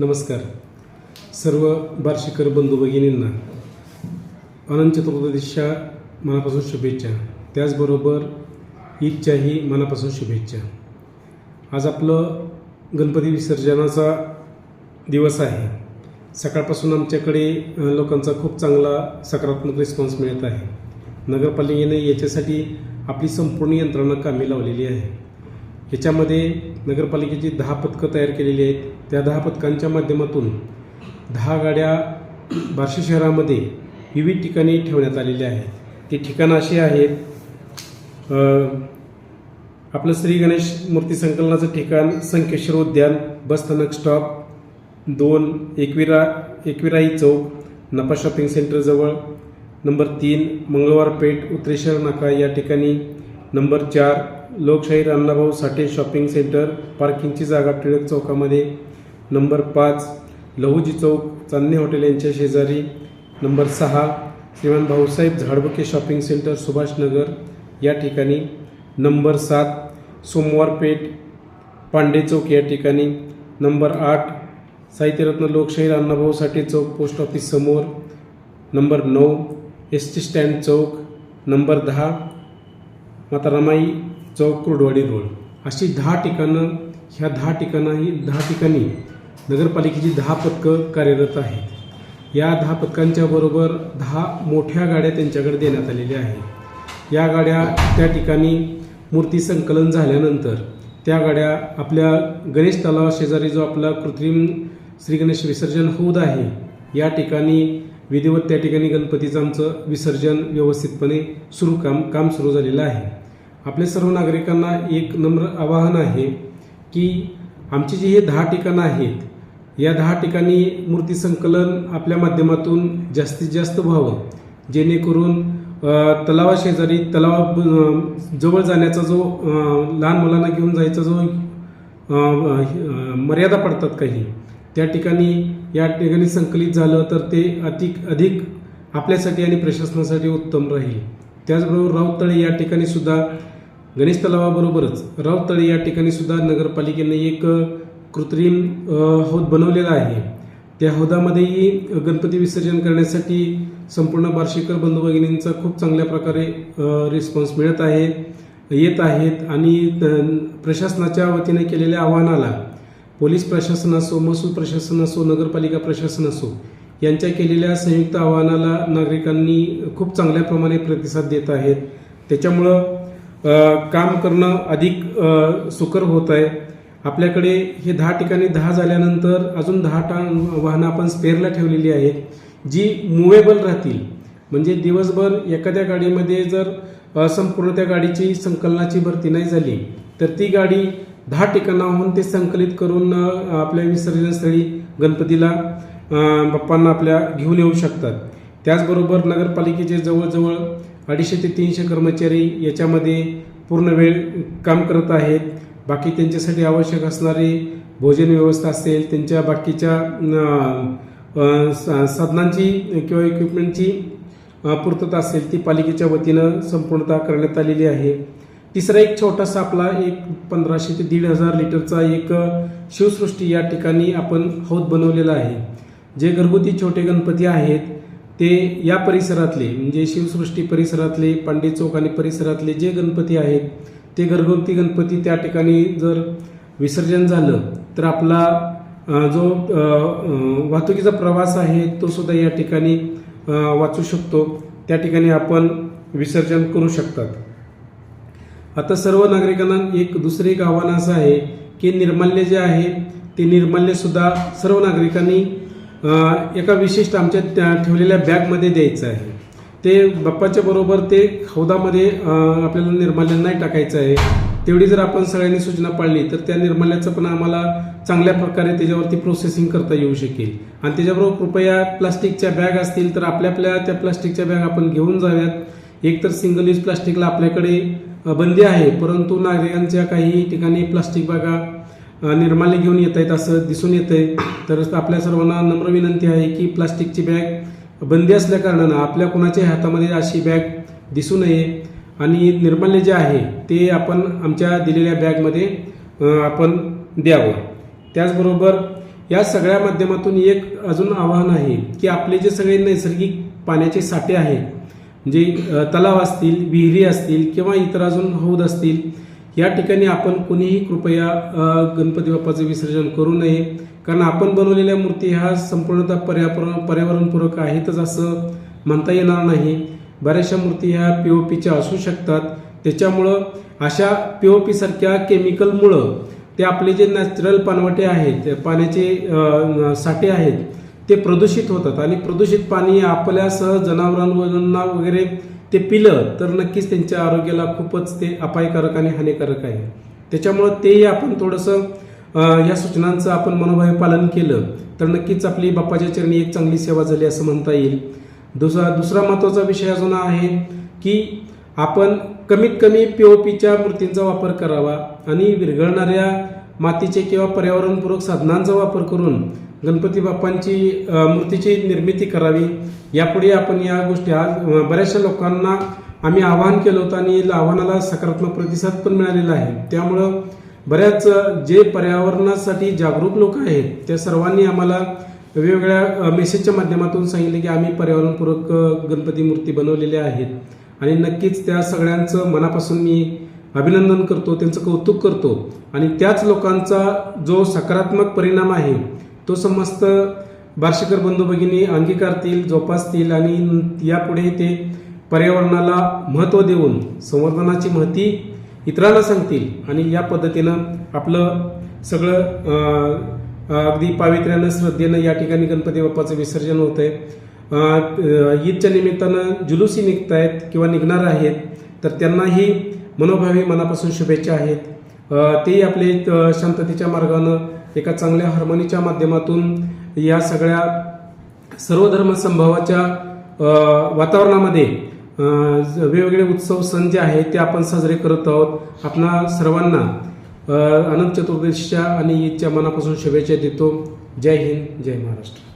नमस्कार. सर्व बार्शीकर बंधू भगिनींना अनंत चतुर्दशीच्या मनापासून शुभेच्छा. त्याचबरोबर ईदच्याही मनापासून शुभेच्छा. आज आपलं गणपती विसर्जनाचा दिवस आहे. सकाळपासून आमच्याकडे लोकांचा खूप चांगला सकारात्मक रिस्पॉन्स मिळत आहे. नगरपालिकेने याच्यासाठी आपली संपूर्ण यंत्रणा कामी लावलेली आहे. याच्यामध्ये नगरपालिकेची दहा पथकं तयार केलेली आहेत. त्या दहा पथकांच्या माध्यमातून दहा गाड्या बार्शी शहरामध्ये विविध ठिकाणी ठेवण्यात आलेल्या आहेत. ती ठिकाणं अशी आहेत आपलं श्री गणेश मूर्ती संकलनाचं ठिकाण संकेश्वर उद्यान बसस्थानक स्टॉप दोन एकविरा एकविराई चौक नफा शॉपिंग सेंटरजवळ नंबर तीन मंगळवार पेठ उत्रेश्वर नाका या ठिकाणी नंबर चार लोकशाहीर अण्णाभाऊ साठे शॉपिंग सेंटर पार्किंगची जागा टिळक चौकामध्ये. नंबर पाच लहुजी चौक चांदणे हॉटेल यांच्या शेजारी. नंबर सहा श्रीमान भाऊसाहेब झाडबुके शॉपिंग सेंटर सुभाषनगर या ठिकाणी. नंबर सात सोमवार पेठ पांडे चौक या ठिकाणी. नंबर आठ साहित्यरत्न लोकशाहीर अण्णाभाऊ साठे चौक पोस्ट ऑफिस समोर. नंबर नऊ एस टी स्टँड चौक. नंबर दहा माता रमाई चौक कुर्डवाडी रोड. अशी दहा ठिकाणं ह्या दहा ठिकाणंही दहा ठिकाणी नगरपालिकेची दहा पथकं कार्यरत आहेत. या दहा पथकांच्या बरोबर दहा मोठ्या गाड्या त्यांच्याकडे देण्यात आलेल्या आहेत. या गाड्या त्या ठिकाणी मूर्ती संकलन झाल्यानंतर त्या गाड्या आपल्या गणेश तलावाशेजारी जो आपला कृत्रिम श्री गणेश विसर्जन होत आहे या ठिकाणी विधिवत त्या ठिकाणी गणपतीचं आमचं विसर्जन व्यवस्थितपणे सुरू काम काम सुरू झालेलं आहे. आपल्या सर्व नागरिकांना एक नम्र आवाहन आहे की आमची जी हे दहा ठिकाणं आहेत या दहा ठिकाणी मूर्ती संकलन आपल्या माध्यमातून जास्तीत जास्त व्हावं. जेणेकरून तलावाशेजारी तलावा जवळ जाण्याचा जो लहान मुलांना घेऊन जायचा जो मर्यादा पडतात काही त्या ठिकाणी या ठिकाणी संकलित झालं तर ते अधिक अधिक आपल्यासाठी आणि प्रशासनासाठी उत्तम राहील. त्याचबरोबर राऊतळे या ठिकाणी सुद्धा गणेश तलावाबरोबरच राऊतळे या ठिकाणी सुद्धा नगरपालिकेने एक कृत्रिम हौद बनवलेला आहे. त्या हौदामध्येही गणपती विसर्जन करण्यासाठी संपूर्ण बार्शीकर बंधू भगिनींचा खूप चांगल्या प्रकारे रिस्पॉन्स मिळत आहे येत आहेत आणि प्रशासनाच्या वतीने केलेल्या आव्हानाला पोलीस प्रशासन असो महसूल प्रशासन असो नगरपालिका प्रशासन असो यांच्या केलेल्या संयुक्त आव्हानाला नागरिकांनी खूप चांगल्या प्रमाणे प्रतिसाद देत आहेत. त्याच्यामुळं काम करणं अधिक सुकर होत आहे आपल्याकडे हे दहा ठिकाणी दहा झाल्यानंतर अजून दहा टा वाहनं आपण स्पेअरला ठेवलेली आहेत जी मुवेबल राहतील. म्हणजे दिवसभर एखाद्या गाडीमध्ये जर संपूर्ण त्या गाडीची संकलनाची भरती नाही झाली तर ती गाडी दहा ठिकाणाहून ते संकलित करून आपल्या विसर्जनस्थळी गणपतीला बाप्पांना आपल्या घेऊन येऊ शकतात. त्याचबरोबर नगरपालिकेचे जवळजवळ अडीचशे ते तीनशे कर्मचारी याच्यामध्ये पूर्ण वेळ काम करत आहेत. बाकी त्यांच्यासाठी आवश्यक असणारी भोजन व्यवस्था असेल त्यांच्या बाकीच्या सा- साधनांची किंवा इक्विपमेंटची पूर्तता असेल ती पालिकेच्या वतीनं संपूर्णतः करण्यात आलेली आहे. तिसरा एक छोटासा आपला एक पंधराशे ते दीड हजार लिटरचा एक शिवसृष्टी या ठिकाणी आपण हौद बनवलेला आहे. जे घरगुती छोटे गणपती आहेत ते या परिसरातले म्हणजे शिवसृष्टी परिसरातले पांडे चौक आणि परिसरातले जे गणपती आहेत ते घरगुती गणपती त्या ठिकाणी जर विसर्जन झालं तर आपला जो वाहतुकीचा प्रवास आहे तो सुद्धा या ठिकाणी वाचू शकतो. त्या ठिकाणी आपण विसर्जन करू शकतात. आता सर्व नागरिकांना एक दुसरं एक आव्हान असं आहे की निर्माल्य जे आहे ते निर्माल्यसुद्धा सर्व नागरिकांनी एका विशिष्ट आमच्या त्या ठेवलेल्या बॅगमध्ये द्यायचं आहे. ते बाप्पाच्या बरोबर ते हौदामध्ये आपल्याला निर्माल्य नाही टाकायचं आहे. तेवढी जर आपण सगळ्यांनी सूचना पाळली तर त्या निर्माल्याचं पण आम्हाला चांगल्या प्रकारे त्याच्यावरती प्रोसेसिंग करता येऊ शकेल. आणि त्याच्याबरोबर कृपया प्लास्टिकच्या बॅग असतील तर आपल्या आपल्या त्या प्लास्टिकच्या बॅग आपण घेऊन जाव्यात एक तर सिंगल यूज प्लास्टिकला आपल्याकडे बंदी आहे परंतु नागरिकांच्या काही ठिकाणी प्लास्टिक बॅगा निर्माल्य घेऊन येत आहेत असं दिसून येत आहे तर आपल्या सर्वांना नम्र विनंती आहे की प्लास्टिकची बॅग बंदी असल्याकारणानं आपल्या कोणाच्या हातामध्ये अशी बॅग दिसू नये. आणि निर्माल्य जे आहे ते आपण आमच्या दिलेल्या बॅगमध्ये आपण द्यावं. त्याचबरोबर या सगळ्या माध्यमातून एक अजून आव्हान आहे की आपले जे सगळे नैसर्गिक पाण्याचे साठे आहेत म्हणजे, जे तलाव असतील विहिरी असतील किंवा इतर अजून हौद असतील या ठिकाणी आपण कुणीही कृपया गणपती बाप्पाचं विसर्जन करू नये. कारण आपण बनवलेल्या मूर्ती ह्या संपूर्णतः पर्यावरण पर्यावरणपूरक आहेतच असं म्हणता येणार नाही. बऱ्याचशा मूर्ती ह्या पी ओ पीच्या असू शकतात. त्याच्यामुळं अशा पी ओ पीसारख्या केमिकलमुळं ते आपले जे नॅचरल पानवटे आहेत पाण्याचे साठे आहेत ते प्रदूषित होतात. आणि प्रदूषित पाणी आपल्यासह जनावरांना वगैरे ते पिलं तर नक्कीच त्यांच्या आरोग्याला खूपच ते अपायकारक आणि हानिकारक आहे. त्याच्यामुळं तेही आपण थोडंसं या सूचनांचं आपण मनोभावे पालन केलं तर नक्कीच आपली बाप्पाच्या चरणी एक चांगली सेवा झाली असं म्हणता येईल. दुसरा दुसरा महत्त्वाचा विषय अजून आहे की आपण कमीत कमी पी ओ पीच्या मूर्तींचा वापर करावा आणि विरघळणाऱ्या मातीचे किंवा पर्यावरणपूरक साधनांचा वापर करून गणपती बाप्पांची मूर्तीची निर्मिती करावी. यापुढे आपण या गोष्टी आज बऱ्याचशा लोकांना आम्ही आवाहन केलं होतं आणि आव्हानाला सकारात्मक प्रतिसाद पण मिळालेला आहे. त्यामुळं बऱ्याच जे पर्यावरणासाठी जागरूक लोक आहेत त्या सर्वांनी आम्हाला वेगवेगळ्या मेसेजच्या माध्यमातून सांगितले की आम्ही पर्यावरणपूरक गणपती मूर्ती बनवलेल्या आहेत. आणि नक्कीच त्या सगळ्यांचं मनापासून मी अभिनंदन करतो त्यांचं कौतुक करतो. आणि त्याच लोकांचा जो सकारात्मक परिणाम आहे तो समस्त बार्शीकर बंधू भगिनी अंगीकारतील जोपासतील आणि यापुढे ते पर्यावरणाला महत्त्व देऊन संवर्धनाची महती इतरांना सांगतील आणि या पद्धतीनं आपलं सगळं अगदी पावित्र्यानं श्रद्धेनं या ठिकाणी गणपती बाप्पाचं विसर्जन होत आहे ईदच्या निमित्तानं जुलूसी निघत आहेत किंवा निघणार आहेत तर त्यांनाही मनोभावी मनापासून शुभेच्छा आहेत. तेही आपले शांततेच्या मार्गानं एका चांगल्या हार्मोनीच्या माध्यमातून या सगळ्या सर्व धर्मसंभावाच्या वातावरणामध्ये वेगवेगळे उत्सव सण जे आहेत ते आपण साजरे करत आहोत. आपणा सर्वांना अनंत चतुर्दशीच्या आणि ईदच्या मनापासून शुभेच्छा देतो. जय हिंद जय महाराष्ट्र.